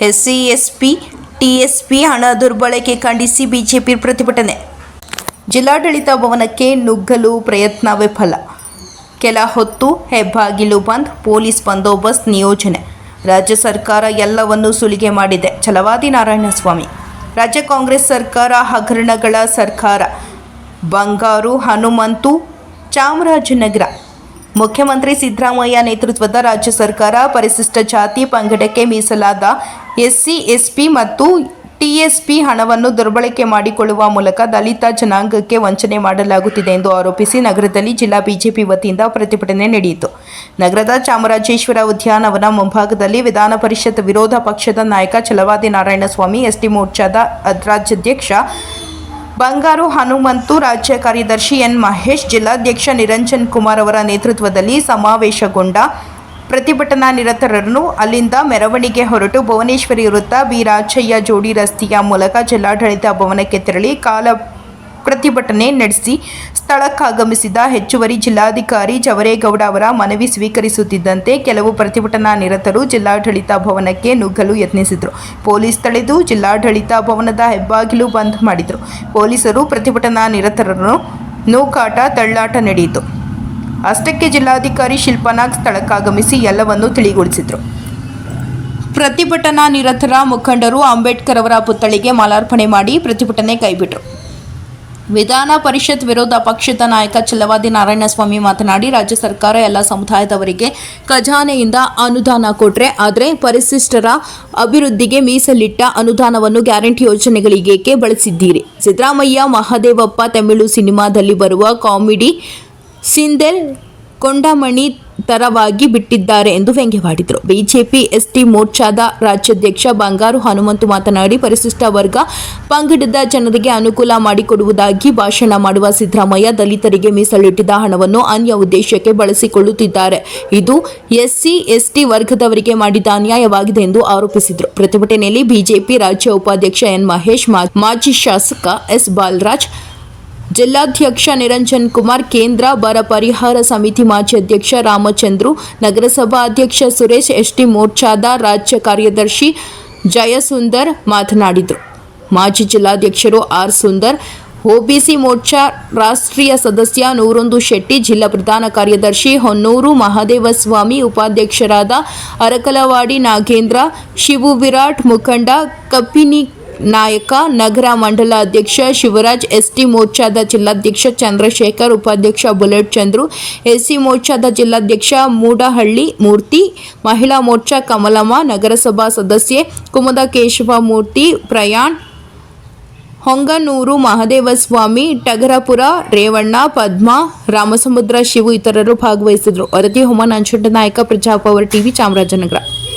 SC, SP TSP ಹಣ ದುರ್ಬಳಕೆ ಖಂಡಿಸಿ ಬಿಜೆಪಿ ಪ್ರತಿಭಟನೆ. ಜಿಲ್ಲಾಡಳಿತ ಭವನಕ್ಕೆ ನುಗ್ಗಲು ಪ್ರಯತ್ನ ವಿಫಲ. ಕೆಲ ಹೊತ್ತು ಹೆಬ್ಬಾಗಿಲು ಬಂದ್ ಪೊಲೀಸ್ ಬಂದೋಬಸ್ತ್ ನಿಯೋಜನೆ. ರಾಜ್ಯ ಸರ್ಕಾರ ಎಲ್ಲವನ್ನೂ ಸುಲಿಗೆ ಮಾಡಿದೆ. ಛಲವಾದಿ ನಾರಾಯಣಸ್ವಾಮಿ. ರಾಜ್ಯ ಕಾಂಗ್ರೆಸ್ ಸರ್ಕಾರ ಹಗರಣಗಳ ಸರ್ಕಾರ. ಬಂಗಾರು, ಹನುಮಂತು, ಚಾಮರಾಜನಗರ. ಮುಖ್ಯಮಂತ್ರಿ ಸಿದ್ದರಾಮಯ್ಯ ನೇತೃತ್ವದ ರಾಜ್ಯ ಸರ್ಕಾರ ಪರಿಶಿಷ್ಟ ಜಾತಿ ಪಂಗಡಕ್ಕೆ ಮೀಸಲಾದ ಎಸ್ಸಿ, ಎಸ್ಪಿ ಮತ್ತು ಟಿಎಸ್ಪಿ ಹಣವನ್ನು ದುರ್ಬಳಕೆ ಮಾಡಿಕೊಳ್ಳುವ ಮೂಲಕ ದಲಿತ ಜನಾಂಗಕ್ಕೆ ವಂಚನೆ ಮಾಡಲಾಗುತ್ತಿದೆ ಎಂದು ಆರೋಪಿಸಿ ನಗರದಲ್ಲಿ ಜಿಲ್ಲಾ ಬಿಜೆಪಿ ವತಿಯಿಂದ ಪ್ರತಿಭಟನೆ ನಡೆಯಿತು. ನಗರದ ಚಾಮರಾಜೇಶ್ವರ ಉದ್ಯಾನವನ ಮುಂಭಾಗದಲ್ಲಿ ವಿಧಾನ ಪರಿಷತ್ ವಿರೋಧ ಪಕ್ಷದ ನಾಯಕ ಚಲವಾದಿ ನಾರಾಯಣಸ್ವಾಮಿ, ಎಸ್ಟಿ ಮೋರ್ಚಾದ ರಾಜ್ಯಾಧ್ಯಕ್ಷ ಬಂಗಾರು ಹನುಮಂತು, ರಾಜ್ಯ ಕಾರ್ಯದರ್ಶಿ ಎನ್ ಮಹೇಶ್, ಜಿಲ್ಲಾಧ್ಯಕ್ಷ ನಿರಂಜನ್ ಕುಮಾರ್ ಅವರ ನೇತೃತ್ವದಲ್ಲಿ ಸಮಾವೇಶಗೊಂಡ ಪ್ರತಿಭಟನಾ ನಿರತರನ್ನು ಅಲ್ಲಿಂದ ಮೆರವಣಿಗೆ ಹೊರಟು ಭುವನೇಶ್ವರಿ ವೃತ್ತ ಬಿರಾಜಯ್ಯ ಜೋಡಿ ರಸ್ತೆಯ ಮೂಲಕ ಜಿಲ್ಲಾಡಳಿತ ಭವನಕ್ಕೆ ತೆರಳಿ ಕಾಲ ಪ್ರತಿಭಟನೆ ನಡೆಸಿ ಸ್ಥಳಕ್ಕಾಗಮಿಸಿದ ಹೆಚ್ಚುವರಿ ಜಿಲ್ಲಾಧಿಕಾರಿ ಜವರೇಗೌಡ ಅವರ ಮನವಿ ಸ್ವೀಕರಿಸುತ್ತಿದ್ದಂತೆ ಕೆಲವು ಪ್ರತಿಭಟನಾ ನಿರತರು ಜಿಲ್ಲಾಡಳಿತ ಭವನಕ್ಕೆ ನುಗ್ಗಲು ಯತ್ನಿಸಿದರು. ಪೊಲೀಸ್ ತಡೆದು ಜಿಲ್ಲಾಡಳಿತ ಭವನದ ಹೆಬ್ಬಾಗಿಲು ಬಂದ್ ಮಾಡಿದರು. ಪೊಲೀಸರು ಪ್ರತಿಭಟನಾ ನಿರತರನ್ನು ನೂಕಾಟ ತಳ್ಳಾಟ ನಡೆಯಿತು. ಅಷ್ಟಕ್ಕೆ ಜಿಲ್ಲಾಧಿಕಾರಿ ಶಿಲ್ಪನಾಗ್ ಸ್ಥಳಕ್ಕಾಗಮಿಸಿ ಎಲ್ಲವನ್ನೂ ತಿಳಿಗೊಳಿಸಿದರು. ಪ್ರತಿಭಟನಾ ನಿರತರ ಮುಖಂಡರು ಅಂಬೇಡ್ಕರ್ ಅವರ ಪುತ್ಥಳಿಗೆ ಮಾಲಾರ್ಪಣೆ ಮಾಡಿ ಪ್ರತಿಭಟನೆ ಕೈಬಿಟ್ರು. ವಿಧಾನ ಪರಿಷತ್ ವಿರೋಧ ಪಕ್ಷದ ನಾಯಕ ಚಲವಾದಿ ನಾರಾಯಣಸ್ವಾಮಿ ಮಾತನಾಡಿ, ರಾಜ್ಯ ಸರ್ಕಾರ ಎಲ್ಲ ಸಮುದಾಯದವರಿಗೆ ಖಜಾನೆಯಿಂದ ಅನುದಾನ ಕೊಟ್ರೆ, ಆದರೆ ಪರಿಶಿಷ್ಟರ ಅಭಿವೃದ್ಧಿಗೆ ಮೀಸಲಿಟ್ಟ ಅನುದಾನವನ್ನು ಗ್ಯಾರಂಟಿ ಯೋಜನೆಗಳಿಗೇಕೆ ಬಳಸಿದ್ದೀರಿ? ಸಿದ್ದರಾಮಯ್ಯ, ಮಹದೇವಪ್ಪ, ತಮಿಳು ಸಿನಿಮಾದಲ್ಲಿ ಬರುವ ಕಾಮಿಡಿ ಸಿಂದೆಲ್ ಕೊಂಡಮಣಿ ತರವಾಗಿ ಬಿಟ್ಟಿದ್ದಾರೆ ಎಂದು ವ್ಯಂಗ್ಯವಾಡಿದರು. ಬಿಜೆಪಿ ಎಸ್ಟಿ ಮೋರ್ಚಾದ ರಾಜ್ಯಾಧ್ಯಕ್ಷ ಬಂಗಾರು ಹನುಮಂತು ಮಾತನಾಡಿ, ಪರಿಶಿಷ್ಟ ವರ್ಗ ಪಂಗಡದ ಜನರಿಗೆ ಅನುಕೂಲ ಮಾಡಿಕೊಡುವುದಾಗಿ ಭಾಷಣ ಮಾಡುವ ಸಿದ್ದರಾಮಯ್ಯ ದಲಿತರಿಗೆ ಮೀಸಲಿಟ್ಟಿದ್ದ ಹಣವನ್ನು ಅನ್ಯ ಉದ್ದೇಶಕ್ಕೆ ಬಳಸಿಕೊಳ್ಳುತ್ತಿದ್ದಾರೆ. ಇದು ಎಸ್ಸಿ, ಎಸ್ಟಿ ವರ್ಗದವರಿಗೆ ಮಾಡಿದ ಅನ್ಯಾಯವಾಗಿದೆ ಎಂದು ಆರೋಪಿಸಿದರು. ಪ್ರತಿಭಟನೆಯಲ್ಲಿ ಬಿಜೆಪಿ ರಾಜ್ಯ ಉಪಾಧ್ಯಕ್ಷ ಎನ್ ಮಹೇಶ್, ಮಾಜಿ ಶಾಸಕ ಎಸ್ ಬಾಲರಾಜ್ ಜಿಲ್ಲಾಧ್ಯಕ್ಷ ನಿರಂಜನ್ ಕುಮಾರ್, ಕೇಂದ್ರ ಬರ ಪರಿಹಾರ ಸಮಿತಿ ಮಾಜಿ ಅಧ್ಯಕ್ಷ ರಾಮಚಂದ್ರು, ನಗರಸಭಾ ಅಧ್ಯಕ್ಷ ಸುರೇಶ್ ಎಸ್ಟಿ ಮೋರ್ಚಾದ ರಾಜ್ಯ ಕಾರ್ಯದರ್ಶಿ ಜಯಸುಂದರ್ ಮಾತನಾಡಿದರು. ಮಾಜಿ ಜಿಲ್ಲಾಧ್ಯಕ್ಷರು ಆರ್ ಸುಂದರ್ ಒಬಿಸಿ ಮೋರ್ಚಾ ರಾಷ್ಟ್ರೀಯ ಸದಸ್ಯ ನೂರೊಂದು ಶೆಟ್ಟಿ, ಜಿಲ್ಲಾ ಪ್ರಧಾನ ಕಾರ್ಯದರ್ಶಿ ಹೊನ್ನೂರು ಮಹಾದೇವಸ್ವಾಮಿ, ಉಪಾಧ್ಯಕ್ಷರಾದ ಅರಕಲವಾಡಿ ನಾಗೇಂದ್ರ, ಶಿವು ವಿರಾಟ್ ಮುಖಂಡ ಕಪ್ಪಿನಿ ನಾಯಕ, ನಗರ ಮಂಡಲ ಅಧ್ಯಕ್ಷ ಶಿವರಾಜ್, ಎಸ್ಟಿ ಮೋರ್ಚಾದ ಜಿಲ್ಲಾಧ್ಯಕ್ಷ ಚಂದ್ರಶೇಖರ್, ಉಪಾಧ್ಯಕ್ಷ ಬುಲೆಟ್ ಚಂದ್ರು, ಎಸ್ಸಿ ಮೋರ್ಚಾದ ಜಿಲ್ಲಾಧ್ಯಕ್ಷ ಮೂಡಹಳ್ಳಿ ಮೂರ್ತಿ, ಮಹಿಳಾ ಮೋರ್ಚಾ ಕಮಲಮ್ಮ, ನಗರಸಭಾ ಸದಸ್ಯೆ ಕುಮದ ಕೇಶವ ಮೂರ್ತಿ ಪ್ರಯಾಣ್, ಹೊಂಗನೂರು ಮಹದೇವಸ್ವಾಮಿ, ಟಗರಪುರ ರೇವಣ್ಣ, ಪದ್ಮ, ರಾಮಸಮುದ್ರ, ಶಿವು ಇತರರು ಭಾಗವಹಿಸಿದರು ವರದಿ, ಹೋಮ ಅಂಚುಂಡ ನಾಯಕ, ಪ್ರಜಾಪವರ್ ಟಿವಿ ಚಾಮರಾಜನಗರ.